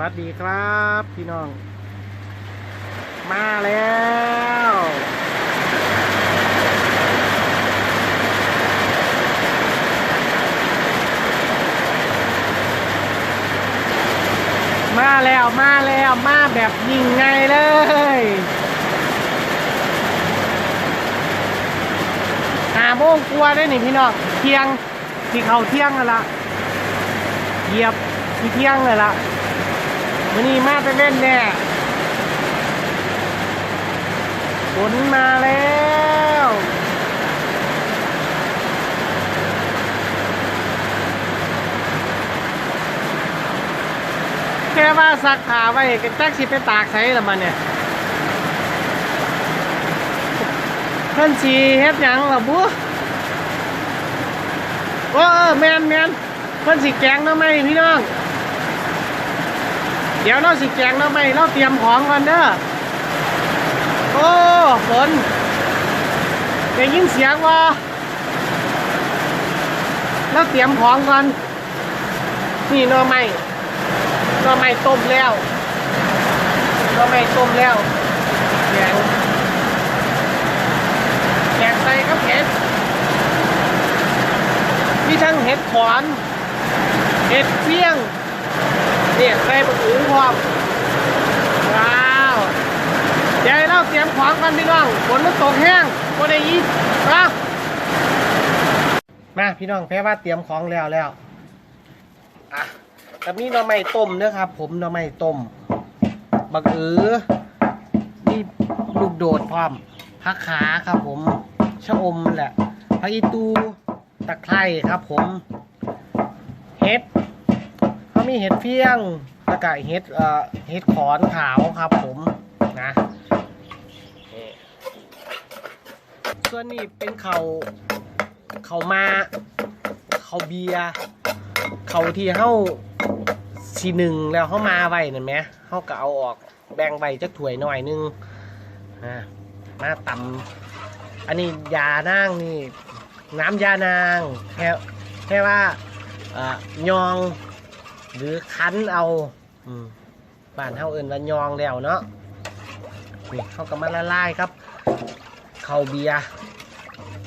วัสดีครับพี่น้อง มาแล้วมาแล้วมาแล้วมาแบบยิงไงเลย หาโมงกลัวได้หนี่พี่น้องเที่ยงที่เขาเที่ยงแล้วล่ะเหยียบที่เที่ยงเลยล่ะ วันนี้มาไปเล่นแน่ฝนมาแล้วแค่ว่าซักผ้าไว้ก็จักสิไปตากใส่ละมันเนี่ยเพิ่อนสีเฮ็ดหยังล่ะบุโอ้เออแมนแมนเพิ่อนสิแกงน้ำไมพี่น้อง เดี๋ยวเราสิแกงหน้ำไม้เราเตรียมของก่อนเด้อโอ้ฝนได้ยินเสียงว่าเราเตรียมของก่อนนี่น่อไม้น่อไม้ต้มแล้วน่อไม้ต้มแล้วแกงแกงใส่กับเห็ดมีทั้งเห็ดขอนเห็ดเฟี้ยง เนี่ยใส่บะอือพร้อมว้าวเดี๋ยวให้เราเตรียมของกันพี่น้องฝนมันตกแห้งก็ได้ยินนะมาพี่น้องแพ้ว่าเตรียมของแล้วแล้วอะกับนี่หน่อไม้ต้มเนะครับ ผมหน่อไม้ต้มบักเออนี่ลูกโดดพร้อมผักขาครับผมชะอมแหละผักอีตูตะไคร้ครับผมเห็ด มีเห็ดเฟี้ยงแล้วก็เห็ดเอ่อเห็ดขอนขาวครับผมนะส่วนนี้เป็นเขาเขามาเขาเบียเขาที่เฮาสีหนึ่งแล้วเขามาไว้นั่นไหมเฮาก็เอาออกแบ่งไว้จักถ้วยหน่อยนึงอ่ามาตำอันนี้ยานางนี่ น้ำยานางแค่แค่ว่าอ่อยอง หรือคั้นเอาอืมบ้านเฮาเอิ้นว่ายองแล้วเนาะนี่เขาก็มาละลายครับเขาเบียร์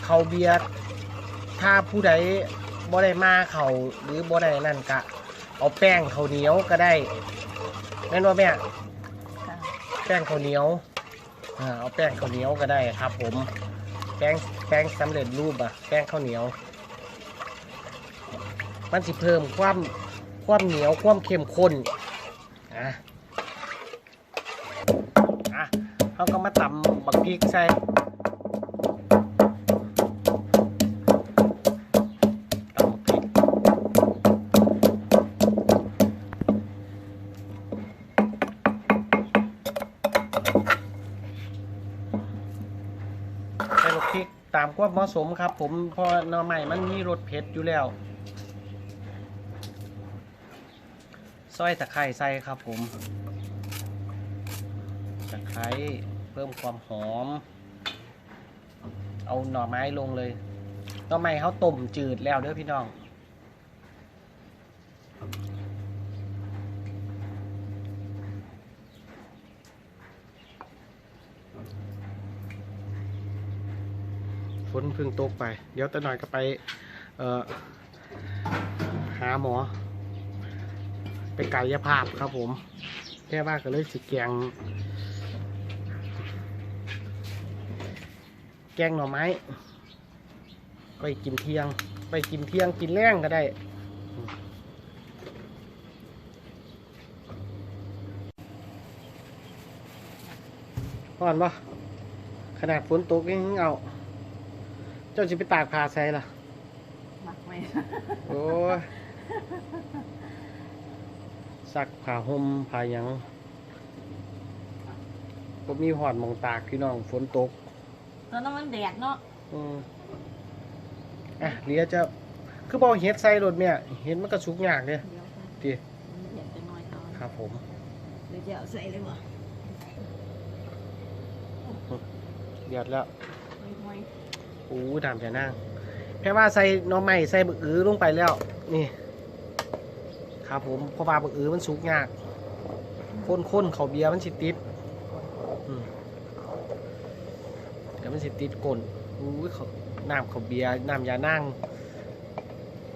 เขาเบียร์ถ้าผู้ใดบ่ได้มาเขาหรือบ่ได้นั่นกะ เอาแป้งข้าวเหนียวก็ได้แม่นว่าแม่แป้งข้าวเหนียวอ่าเอาแป้งข้าวเหนียวก็ได้ครับ ผม แป้งแป้งสำเร็จรูปอะแป้งข้าวเหนียว มันสิเพิ่มความ ความเหนียวความเข้มข้นอะอะเขาก็มาตำบักพริกใส่ตำพริกใส่บักพริกตามความเหมาะสมครับ ผมพอหน่อใหม่มันมีรสเผ็ดอยู่แล้ว ซอยตะไคร้ใส่ครับผม ตะไคร้เพิ่มความหอม เอาหน่อไม้ลงเลยหน่อไม้เขาต้มจืดแล้วเด้อพี่น้อง ฝนเพิ่งตกไป เดี๋ยวตะหน่อยก็ไป เอ่อ หาหมอ ไปกายภาพครับผม แค่ว่าก็เลยสิแกง แกงหน่อไม้ ไปกินเที่ยง ไปกินเที่ยงกินแรงก็ได้ก่อนปะขนาดฝนตกยังเอา เจ้าจะไปตากผ้าใส่ล่ะ มักไหม โอ้ย ซักผ้าห่มผ้าหยังผมมีหอดหมองตากพี่น้องฝนตกตอนนั้นมันแดดเนาะอืมอะเหลียจะคือบอกเฮ็ดใส่รถเนี่ยเห็นมันก็สุกยากเลยเดี๋ยวดีมันแดดจะน้อยตอนครับผม เดี๋ยวจะเอาใส่เลยวะเดือดแล้วไม่อู้ดำจะนั่งแค่ว่าใส่หน้อไม้ใส่บึกอื้อลงไปแล้ว นี่ ครับผมเพราะว่าบึกอื้อมันสุกยากผข้นๆเขาเบียร์มันสิติดอืมเดี๋ยวมันสิติดก้นอุ้ยเขาน้ำเขาเบียร์น้ำยานั่ง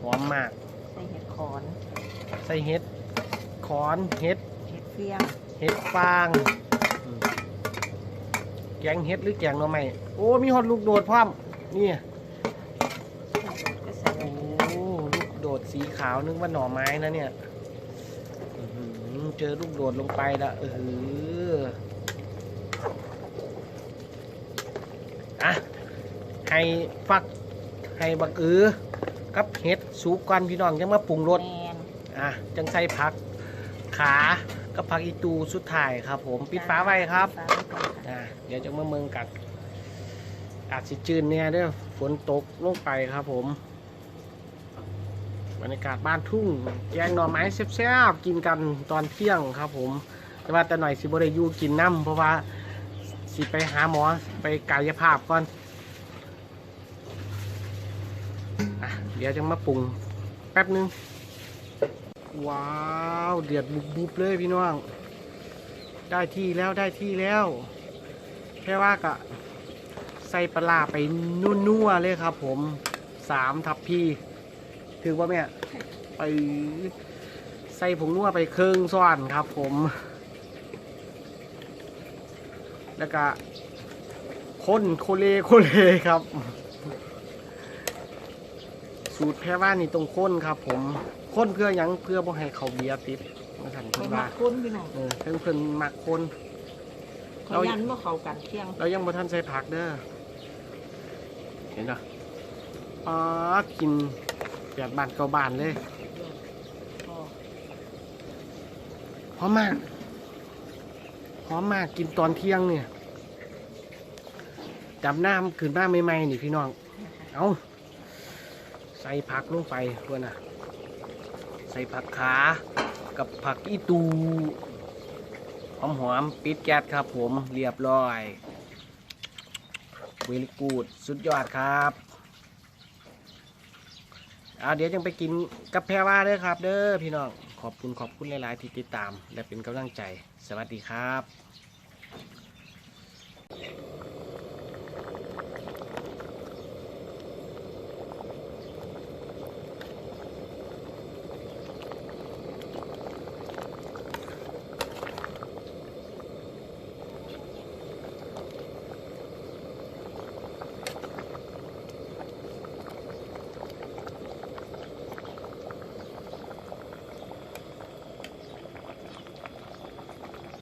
หอมมาก ใส่เห็ดขอน ใส่เห็ดขอนเห็ดเห็ดเฟียงเห็ดฟางอืมแกงเห็ดหรือแกงหน่อไม้โอ้มีฮอตลูกโดดพร้อมนี่ ก็ใส่ โอ้ลูกโดด สีขาวนึกว่าหน่อไม้นะเนี่ยอื้อหือเจอลูกโดดลงไปละเอออะให้ฟักให้บักอือกับเห็ดสูกก่อนพี่น้องยังมาปรุงรสแมนอะจังใส่ผักขากับผักอีตูสุดท้ายครับ ผมปิดฟ้าไว้ครับฟ้าไว้ก่อนค่ะอะเดี๋ยวจะมาเมืองกันอาจสิจืนเนี่ยเด้อฝนตกลงไปครับผม บรรยากาศบ้านทุ่งแกงหน่อไม้แซ่บๆกินกันตอนเที่ยงครับ ผมแต่ว่าแต่หน่อยสิบได้อยู่กินน้ำเพราะว่าสิไปหาหมอไปกายภาพก่อนอเดี๋ยวจะมาปรุงแป๊บนึง ว้าวเดือดบุบๆเลยพี่น้อง ได้ที่แล้วได้ที่แล้ว แค่ว่ากะใส่ปลาไปนุ่วๆเลยครับผมสามทับพี่ ถือว่าแม่ ไปใส่ผงนัวไปเครื่องซ้อนครับผม แล้วก็คนโคเลโคเลครับ สูตรแพ้ว่านี่ตรงข้นครับ ผมข้นเพื่อหยังเพื่อบ่ให้เขาเบียร์ติดมาสั่นไปเพิ่นหมัว่ากคุ้นพี่น้องเออเพิ่นเพิ่นมักคนเขายันว่าเขากันเที่ยงเรายังบ่ทันใส่ผักเด้อเห็นปะอ๋อกิน แบบบานเก่าบานเลยหอมมากหอมมากกินตอนเที่ยงเนี่ยจับน้ำขึ้นมาใหม่ๆนี่พี่น้อง เอาใส่ผักลงไปเพื่อนน่ะ ใส่ผักขากับผักอีตูหอมหอมปิดแก๊สครับผมเรียบร้อยเวลกูดสุดยอดครับ อาเดี๋ยวยังไปกินกับแพรว่าเด้อครับ เด้อพี่น้องขอบคุณขอบคุณหลาย ๆ ที่ติดตาม และเป็นกำลังใจ สวัสดีครับ